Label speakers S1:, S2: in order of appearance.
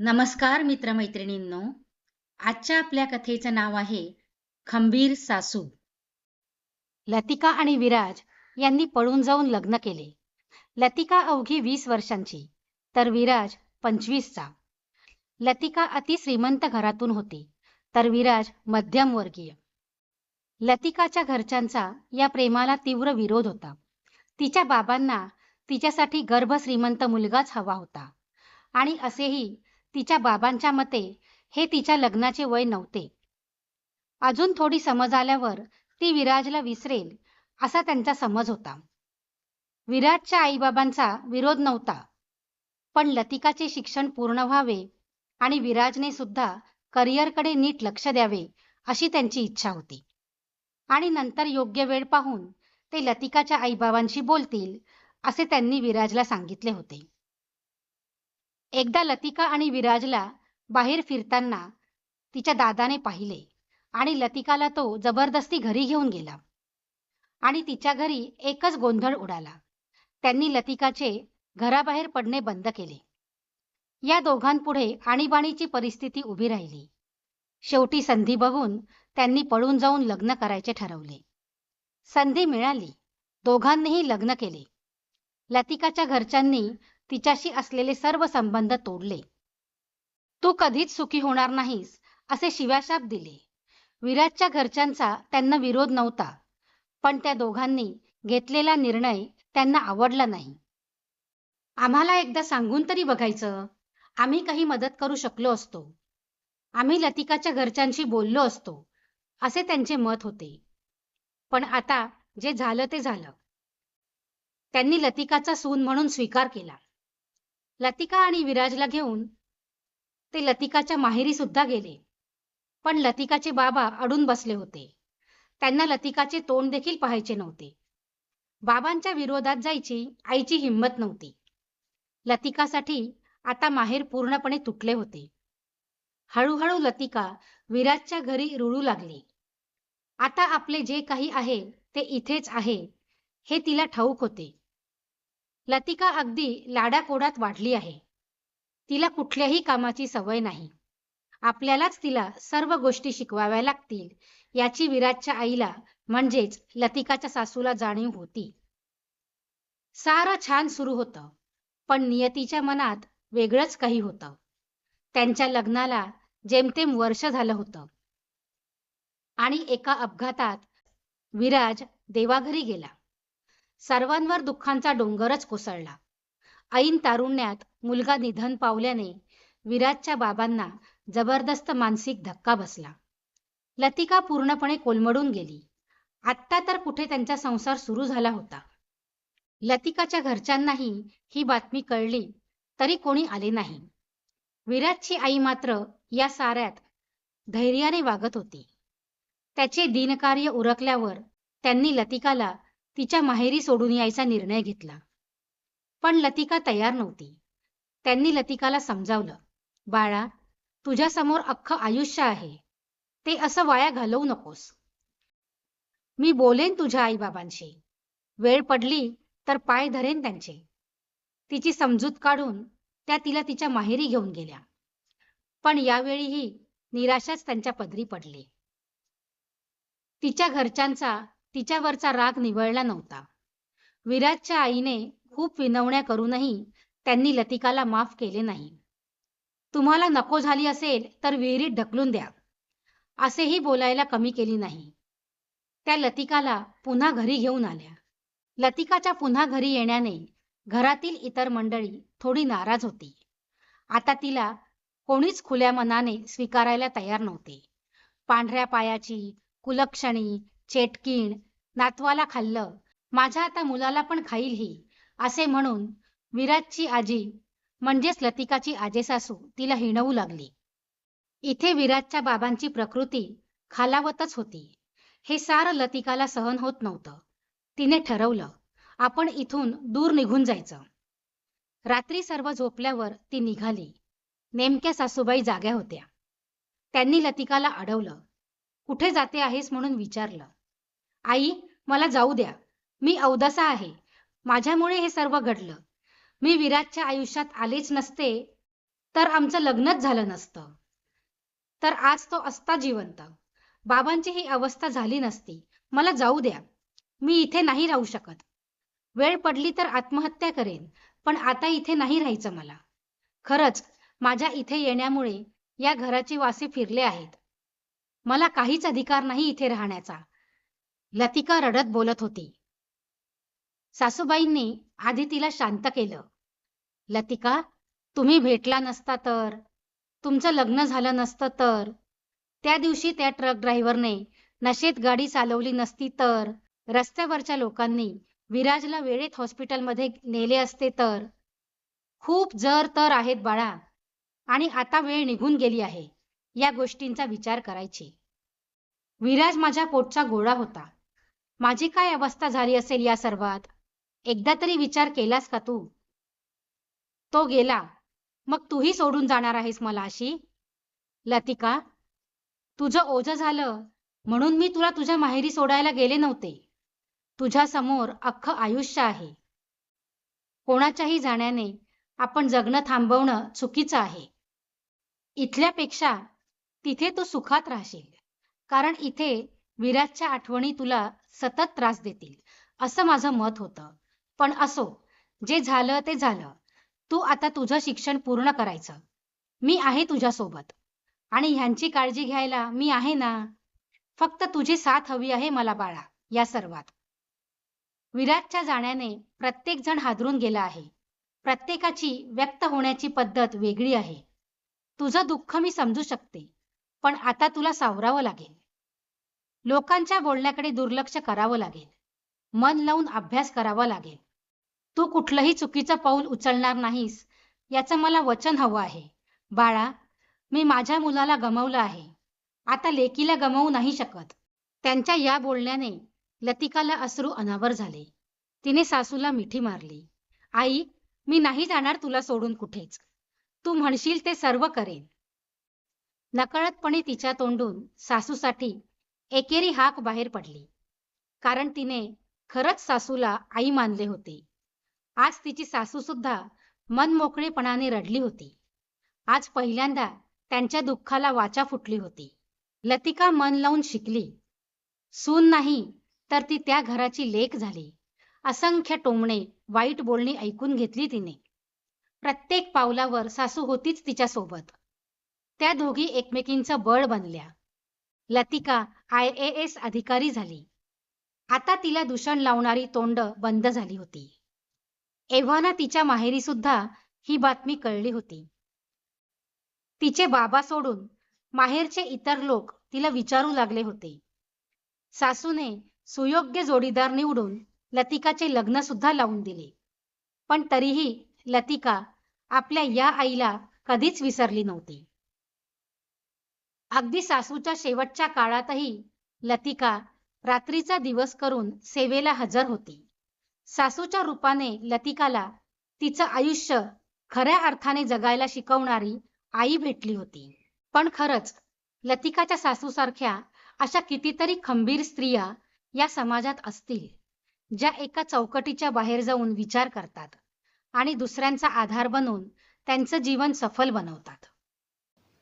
S1: नमस्कार मित्रमैत्रिणींनो. आजच्या आपल्या कथेचं नाव आहे खंबीर सासू. लतिका आणि विराज यांनी पळून जाऊन लग्न केले. लतिका अवघी वीस वर्षांची तर विराज पंचवीसचा. लतिका अति श्रीमंत घरातून होती तर विराज मध्यमवर्गीय. लतिकाच्या घरच्यांचा या प्रेमाला तीव्र विरोध होता. तिच्या बाबांना तिच्यासाठी गर्भ श्रीमंत मुलगाच हवा होता. आणि असेही तिच्या बाबांच्या मते हे तिच्या लग्नाचे वय नव्हते. अजून थोडी समज आल्यावर ती विराजला विसरेल असा त्यांचा समज होता. विराजच्या आईबाबांचा विरोध नव्हता पण लतिकाचे शिक्षण पूर्ण व्हावे आणि विराजने सुद्धा करिअरकडे नीट लक्ष द्यावे अशी त्यांची इच्छा होती. आणि नंतर योग्य वेळ पाहून ते लतिकाच्या आईबाबांशी बोलतील असे त्यांनी विराजला सांगितले होते. एकदा लतिका आणि विराजला बाहेर फिरताना तिच्या दादाने पाहिले आणि लतिकाला तो जबरदस्ती घरी घेऊन गेला. आणि तिच्या घरी एकच गोंधळ उडाला. त्यांनी लतिकाचे घराबाहेर पडणे बंद केले. या दोघांपुढे आणीबाणीची परिस्थिती उभी राहिली. शेवटी संधी बघून त्यांनी पळून जाऊन लग्न करायचे ठरवले. संधी मिळाली. दोघांनीही लग्न केले. लतिकाच्या घरच्यांनी तिच्याशी असलेले सर्व संबंध तोडले. तू कधीच सुखी होणार नाहीस असे शिव्याशाप दिले. विराजच्या घरच्यांचा त्यांना विरोध नव्हता पण त्या दोघांनी घेतलेला निर्णय त्यांना आवडला नाही. आम्हाला एकदा सांगून तरी बघायचं. आम्ही काही मदत करू शकलो असतो. आम्ही लतिकाच्या घरच्यांशी बोललो असतो असे त्यांचे मत होते. पण आता जे झालं ते झालं. त्यांनी लतिकाचा सून म्हणून स्वीकार केला. लतिका आणि विराजला घेऊन ते लतिकाच्या माहेरी सुद्धा गेले. पण लतिकाचे बाबा अडून बसले होते. त्यांना लतिकाचे तोंड देखील पाहायचे नव्हते. बाबांच्या विरोधात जायची आईची हिंमत नव्हती. लतिकासाठी आता माहेर पूर्णपणे तुटले होते. हळूहळू लतिका विराजच्या घरी रुळू लागली. आता आपले जे काही आहे ते इथेच आहे हे तिला ठाऊक होते. लतिका अगदी लाडाकोडात वाढली आहे. तिला कुठल्याही कामाची सवय नाही. आपल्यालाच तिला सर्व गोष्टी शिकवाव्या लागतील याची विराजच्या आईला म्हणजेच लतिकाच्या सासूला जाणीव होती. सारं छान सुरू होतं पण नियतीच्या मनात वेगळंच काही होतं. त्यांच्या लग्नाला जेमतेम वर्ष झालं होतं. आणि एका अपघातात विराज देवाघरी गेला. सर्वांवर दुःखांचा डोंगरच कोसळला. ऐन तारुण्यात मुलगा निधन पावल्याने विराजच्या बाबांना जबरदस्त मानसिक धक्का बसला. लतिका पूर्णपणे कोलमडून गेली. आत्ता तर कुठे त्यांचा संसार सुरू झाला होता? लतिकाच्या घरच्यांनाही ही बातमी कळली तरी कोणी आले नाही. विराजची आई मात्र या साऱ्यात धैर्याने वागत होती. त्याचे दिनकार्य उरकल्यावर त्यांनी लतिकाला तिच्या माहेरी सोडून यायचा निर्णय घेतला. पण लतिका तयार नव्हती. त्यांनी लतिकाला समजावलं बाळा तुझ्यासमोर अख्खं आयुष्य आहे. ते असं वाया घालवू नकोस. मी बोलेन तुझ्या आईबाबांशी. वेळ पडली तर पाय धरेन त्यांचे. तिची समजूत काढून त्या तिला तिच्या माहेरी घेऊन गेल्या. पण यावेळीही निराशाच त्यांच्या पदरी पडली. तिच्या घरच्यांचा तिच्यावरचा राग निवळला नव्हता. विराजच्या आईने खूप विनवण्या करूनही त्यांनी लतिकाला माफ केले नाही. तुम्हाला नको झाली असेल तर विहिरीत ढकलून द्या. असेही बोलायला कमी केली नाही. त्या लतिकाला पुन्हा घरी घेऊन आल्या. लतिकाच्या पुन्हा घरी येण्याने घरातील इतर मंडळी थोडी नाराज होती. आता तिला कोणीच खुल्या मनाने स्वीकारायला तयार नव्हते. पांढऱ्या पायाची कुलक्षणी चेटकीण नातवाला खाल्लं. माझ्या आता मुलाला पण खाईल ही असे म्हणून विराजची आजी म्हणजेच लतिकाची आजेसासू तिला हिणवू लागली. इथे विराजच्या बाबांची प्रकृती खालावतच होती. हे सारं लतिकाला सहन होत नव्हतं. तिने ठरवलं आपण इथून दूर निघून जायचं. रात्री सर्व झोपल्यावर ती निघाली. नेमक्या सासूबाई जाग्या होत्या. त्यांनी लतिकाला अडवलं. कुठे जाते आहेस म्हणून विचारलं. आई मला जाऊ द्या. मी अवदसा आहे. माझ्यामुळे हे सर्व घडलं. मी विराजच्या आयुष्यात आलेच नसते तर आमचं लग्नच झालं नसतं. तर आज तो असता जिवंत. बाबांची ही अवस्था झाली नसती. मला जाऊ द्या. मी इथे नाही राहू शकत. वेळ पडली तर आत्महत्या करेन पण आता इथे नाही राहायचं मला. खरंच माझ्या इथे येण्यामुळे या घराचे वासे फिरले आहेत. मला काहीच अधिकार नाही इथे राहण्याचा. लतिका रडत बोलत होती. सासूबाईंनी आधी तिला शांत केलं. लतिका तुम्ही भेटला नसता तर? तुमचं लग्न झालं नसतं तर? त्या दिवशी त्या ट्रक ड्रायव्हरने नशेत गाडी चालवली नसती तर? रस्त्यावरच्या लोकांनी विराजला वेळेत हॉस्पिटलमध्ये नेले असते तर? खूप जर तर आहेत बाळा. आणि आता वेळ निघून गेली आहे. या गोष्टींचा विचार करायची. विराज माझ्या पोटचा गोळा होता. माझी काय अवस्था झाली असेल या सर्वात? एकदा तरी विचार केलास का तू? तो गेला. मग तूही सोडून जाणार आहेस मला अशी? लतिका तुझं ओझं झालं. म्हणून मी तुला तुझ्या माहेरी सोडायला गेले नव्हते. तुझ्या समोर अख्खं आयुष्य आहे. कोणाच्याही जाण्याने आपण जगणं थांबवणं चुकीचं आहे. इथल्यापेक्षा तिथे तू सुखात राहशील. कारण इथे विराजच्या आठवणी तुला सतत त्रास देतील. असं माझं मत होतं. पण असो जे झालं ते झालं. तू आता तुझं शिक्षण पूर्ण करायचं. मी आहे तुझ्यासोबत. आणि ह्यांची काळजी घ्यायला मी आहे ना? फक्त तुझी साथ हवी आहे मला बाळा या सर्वात. विराटच्या जाण्याने प्रत्येक जण हादरून गेला आहे. प्रत्येकाची व्यक्त होण्याची पद्धत वेगळी आहे. तुझं दुःख मी समजू शकते. पण आता तुला सावरावं लागेल. लोकांच्या बोलण्याकडे दुर्लक्ष करावं लागेल. मन लावून अभ्यास करावा लागेल. तू कुठलंही चुकीचं पाऊल उचलणार नाहीस याचं मला वचन हवं आहे. बाळा मी माझ्या मुलाला गमावलं आहे. आता लेकीला गमावू नाही शकत. त्यांच्या या बोलण्याने लतिकाला अश्रू अनावर झाले. तिने सासूला मिठी मारली. आई मी नाही जाणार तुला सोडून कुठेच. तू म्हणशील ते सर्व करेन. नकळतपणे तिच्या तोंडून सासूसाठी एकेरी हाक बाहेर पडली. कारण तिने खरंच सासूला आई मानले होते. आज तिची सासू सुद्धा मनमोकळेपणाने रडली होती. आज पहिल्यांदा त्यांच्या दुःखाला वाचा फुटली होती. लतिका मन लावून शिकली सून नाही तर ती त्या घराची लेक झाली. असंख्य टोमणे वाईट बोलणी ऐकून घेतली तिने. प्रत्येक पावलावर सासू होतीच तिच्या सोबत त्या दोघी एकमेकींचं बळ बनल्या. लतिका आय ए एस अधिकारी झाली. आता तिला दूषण लावणारी तोंड बंद झाली होती. एव्हाना तिच्या माहेरी सुद्धा ही बातमी कळली होती. तिचे बाबा सोडून माहेरचे इतर लोक तिला विचारू लागले होते. सासूने सुयोग्य जोडीदार निवडून लतिकाचे लग्न सुद्धा लावून दिले. पण तरीही लतिका आपल्या या आईला कधीच विसरली नव्हती. अगदी सासूच्या शेवटच्या काळातही लतिका रात्रीचा दिवस करून सेवेला हजर होती. सासूच्या रूपाने लतिकाला तिचं आयुष्य खऱ्या अर्थाने जगायला शिकवणारी आई भेटली होती. पण खरंच लतिकाच्या सासूसारख्या अशा कितीतरी खंबीर स्त्रिया या समाजात असतील ज्या एका चौकटीच्या बाहेर जाऊन विचार करतात आणि दुसऱ्यांचा आधार बनून त्यांचं जीवन सफल बनवतात.